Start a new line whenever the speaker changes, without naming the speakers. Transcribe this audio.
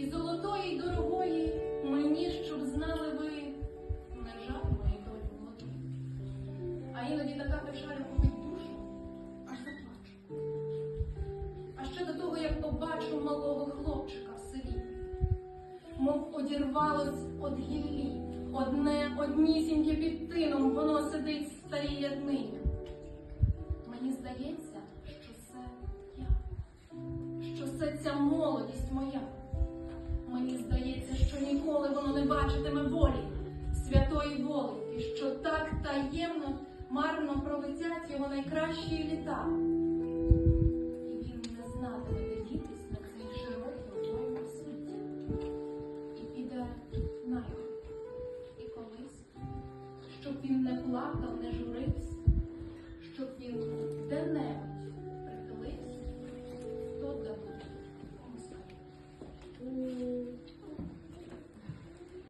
золотої й дорогої, мені, щоб знали ви, не жаль моєї долі молодої. А іноді така печаль робить душу, аж заплачу. А ще до того, як побачу малого хлопчика в селі, мов одірвалось од гіллі, одне однісіньке під тином, воно сидить в старій яднині. Мені здається, що це я, що це ця молодість моя. Бачитиме волі, святої волі, і що так таємно, марно пролетять його найкращі літа. І він не знатиме, дітись на цій широкій твоєму світі. І піде на його. І колись, щоб він не плакав, не журився, щоб він